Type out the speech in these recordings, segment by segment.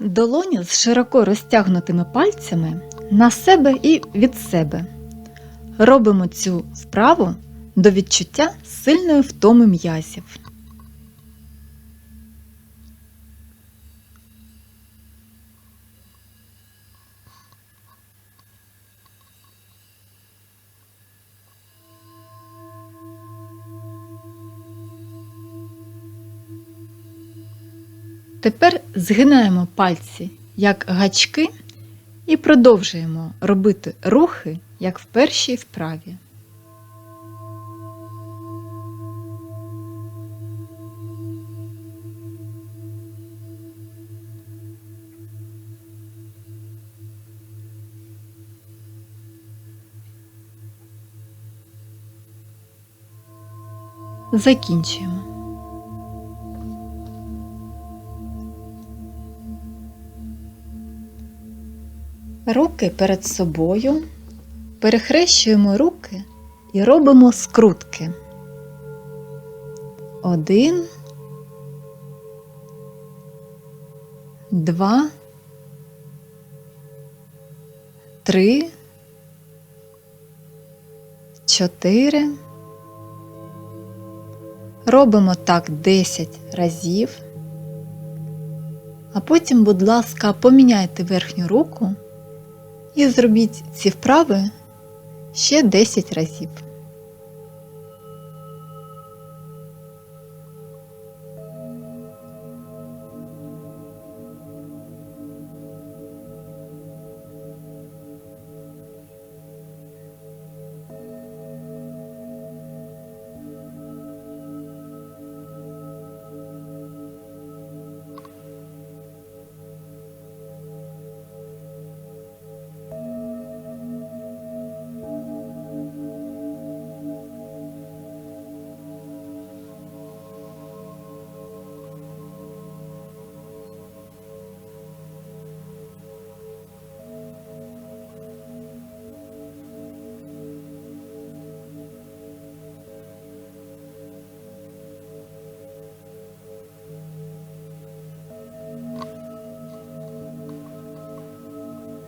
Долоні з широко розтягнутими пальцями на себе і від себе. Робимо цю вправу до відчуття сильної втоми м'язів. Тепер згинаємо пальці як гачки і продовжуємо робити рухи, як в першій вправі. Закінчуємо. Руки перед собою. Перехрещуємо руки і робимо скрутки. Один, два, три, чотири. Робимо так 10 разів. А потім, будь ласка, поміняйте верхню руку і зробіть ці вправи ще 10 разів.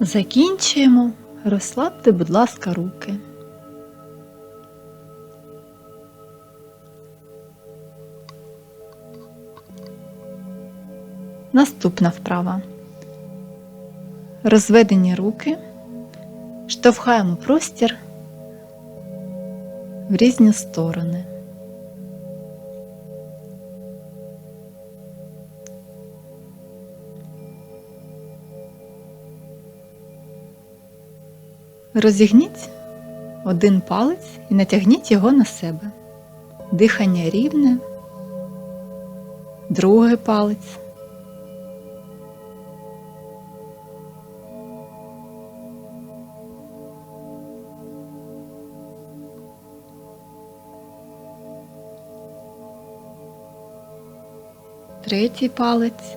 Закінчуємо. Розслабте, будь ласка, руки. Наступна вправа. Розведені руки. Штовхаємо простір в різні сторони. Розігніть один палець і натягніть його на себе. Дихання рівне, другий палець. Третій палець.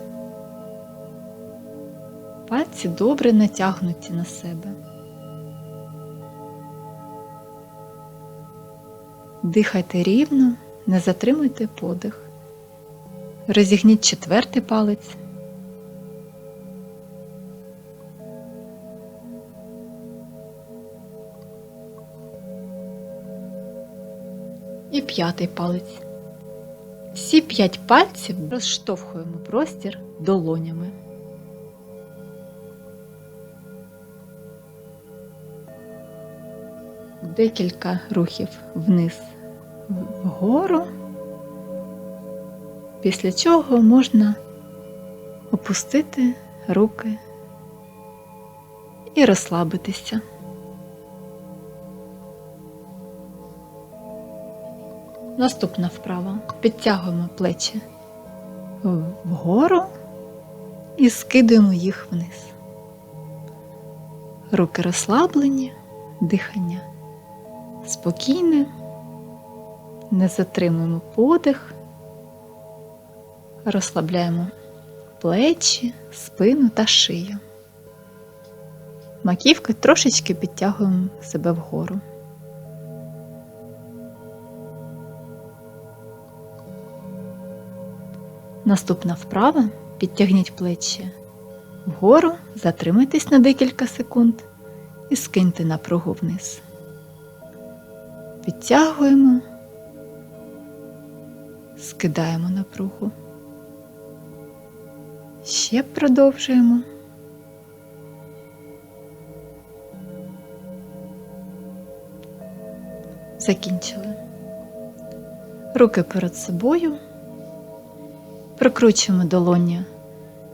Пальці добре натягнуті на себе. Дихайте рівно, не затримуйте подих. Розігніть четвертий палець. І п'ятий палець. Всі п'ять пальців розштовхуємо простір долонями. Декілька рухів вниз вгору, після чого можна опустити руки і розслабитися. Наступна вправа. Підтягуємо плечі вгору і скидуємо їх вниз. Руки розслаблені, дихання спокійне, не затримуємо подих, розслабляємо плечі, спину та шию. Маківкою трошечки підтягуємо себе вгору. Наступна вправа підтягніть плечі вгору, затримайтесь на декілька секунд і скиньте напругу вниз. Підтягуємо, скидаємо напругу. Ще продовжуємо. Закінчили. Руки перед собою. Прикручуємо долоні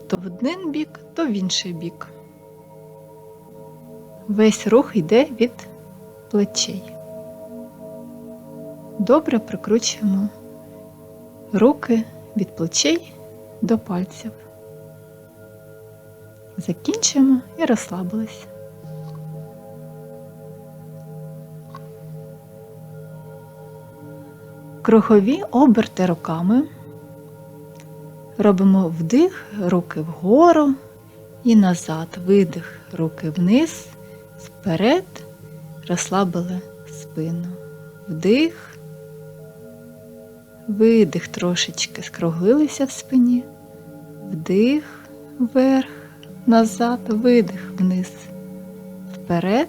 то в один бік, то в інший бік. Весь рух йде від плечей. Добре прикручуємо руки від плечей до пальців. Закінчуємо і розслабились. Кругові оберти руками. Робимо вдих, руки вгору і назад. Видих, руки вниз, вперед, розслабили спину. Вдих, видих, трошечки скруглилися в спині, вдих, вверх, назад, видих вниз, вперед.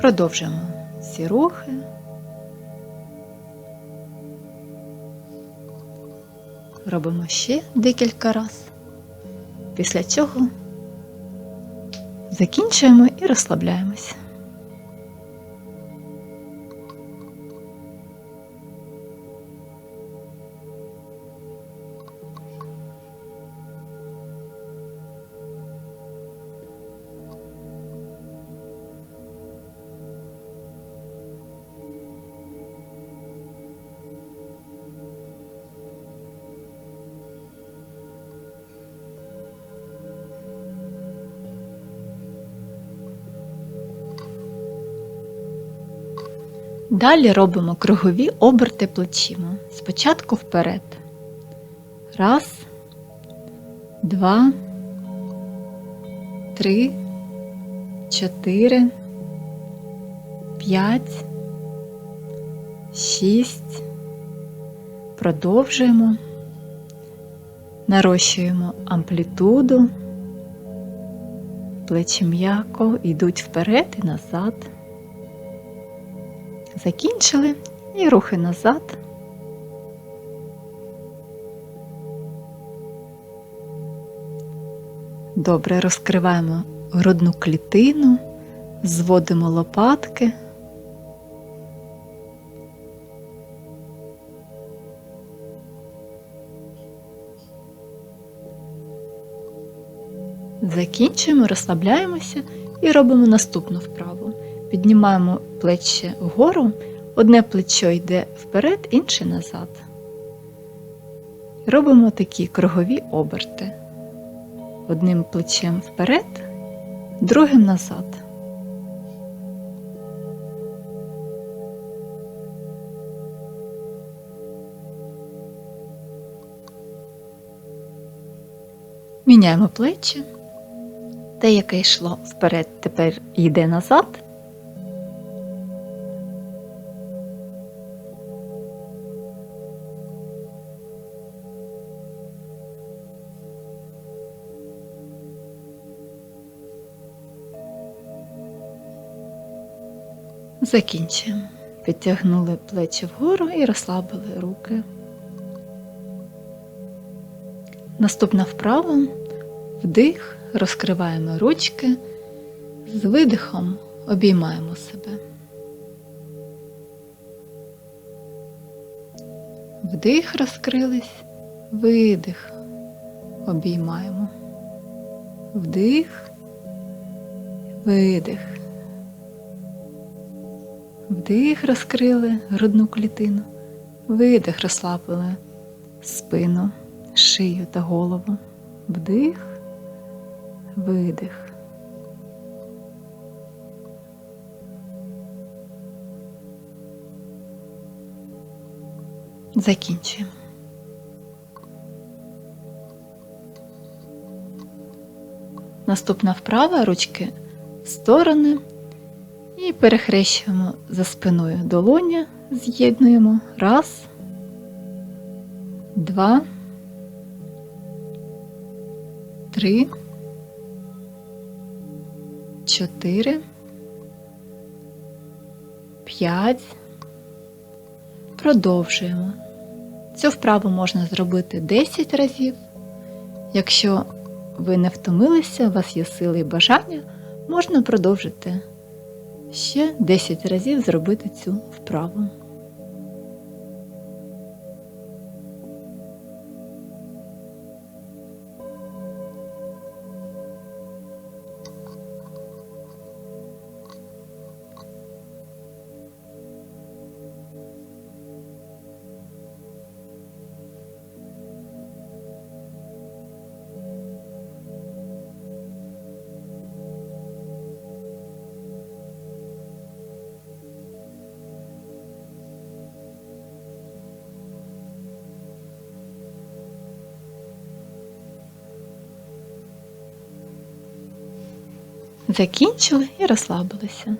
Продовжуємо ці рухи. Робимо ще декілька разів. Після цього закінчуємо і розслабляємося. Далі робимо кругові оберти плечима. Спочатку вперед. Раз, два, три, чотири, п'ять, шість. Продовжуємо. Нарощуємо амплітуду. Плечі м'яко йдуть вперед і назад. Закінчили і рухи назад. Добре розкриваємо грудну клітину, зводимо лопатки. Закінчуємо, розслабляємося і робимо наступну вправу. Піднімаємо плечі вгору, одне плечо йде вперед, інше назад. Робимо такі кругові оберти. Одним плечем вперед, другим назад. Міняємо плечі. Те, яке йшло вперед, тепер йде назад. Закінчуємо. Підтягнули плечі вгору і розслабили руки. Наступна вправа вдих, розкриваємо ручки, з видихом обіймаємо себе. Вдих розкрились, видих, обіймаємо. Вдих, видих. Вдих розкрили грудну клітину, видих розслабили спину, шию та голову. Вдих, видих. Закінчуємо. Наступна вправа ручки в сторони і перехрещуємо за спиною долоня, з'єднуємо. Раз, два, три, чотири, п'ять. Продовжуємо. Цю вправу можна зробити 10 разів. Якщо ви не втомилися, у вас є сили і бажання, можна продовжити ще 10 разів зробити цю вправу. Закінчили і розслабилися.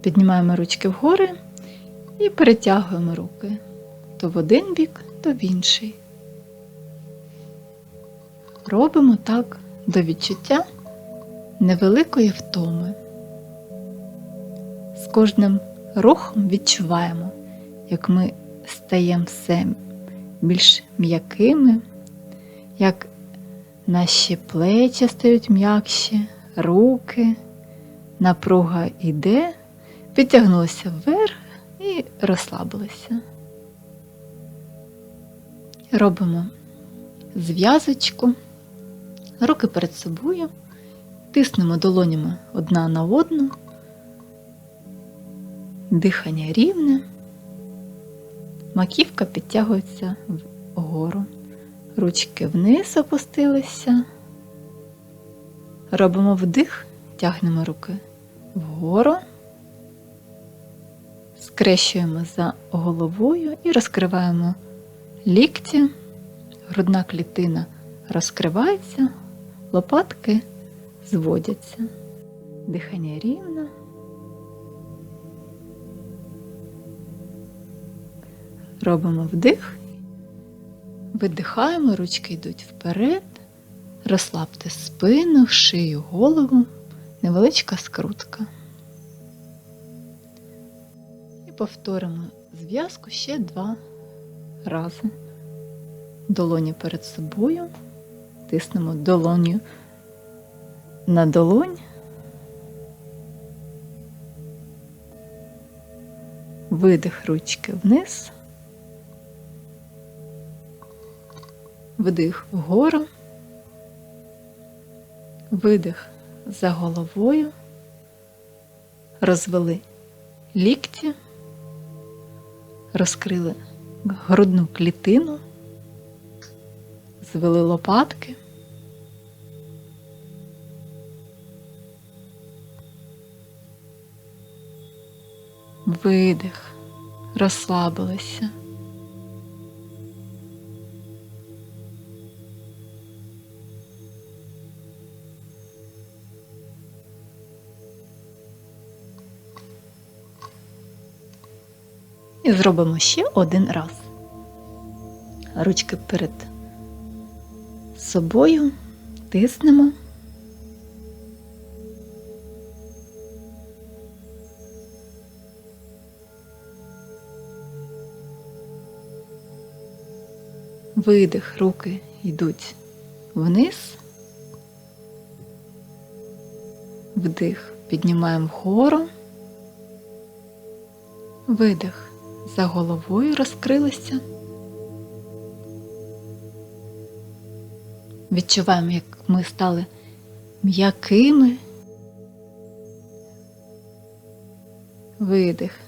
Піднімаємо ручки вгори і перетягуємо руки то в один бік, то в інший. Робимо так до відчуття невеликої втоми. З кожним рухом відчуваємо, як ми стаємо все більш м'якими, як Наші плечі стають м'якші, руки, напруга йде, підтягнулися вверх і розслабилися. Робимо зв'язочку, руки перед собою, тиснемо долонями одна на одну, дихання рівне, маківка підтягується вгору. Ручки вниз опустилися. Робимо вдих, тягнемо руки вгору, скрещуємо за головою і розкриваємо лікті, грудна клітина розкривається, лопатки зводяться. Дихання рівно. Робимо вдих Видихаємо, ручки йдуть вперед, розслабте спину, шию, голову, невеличка скрутка. І повторимо зв'язку ще два рази. Долоні перед собою, тиснемо долоню на долонь. Видих ручки вниз. Вдих вгору, видих. За головою, розвели лікті, розкрили грудну клітину, звели лопатки. Видих, розслабилися. І зробимо ще один раз. Ручки перед собою тиснемо. Видих, руки йдуть вниз, вдих, піднімаємо вгору, видих за головою розкрилися. Відчуваємо, як ми стали м'якими. Видих.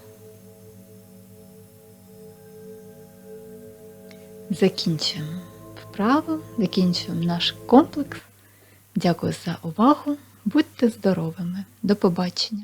Закінчуємо вправо, закінчуємо наш комплекс. Дякую за увагу. Будьте здоровими. До побачення!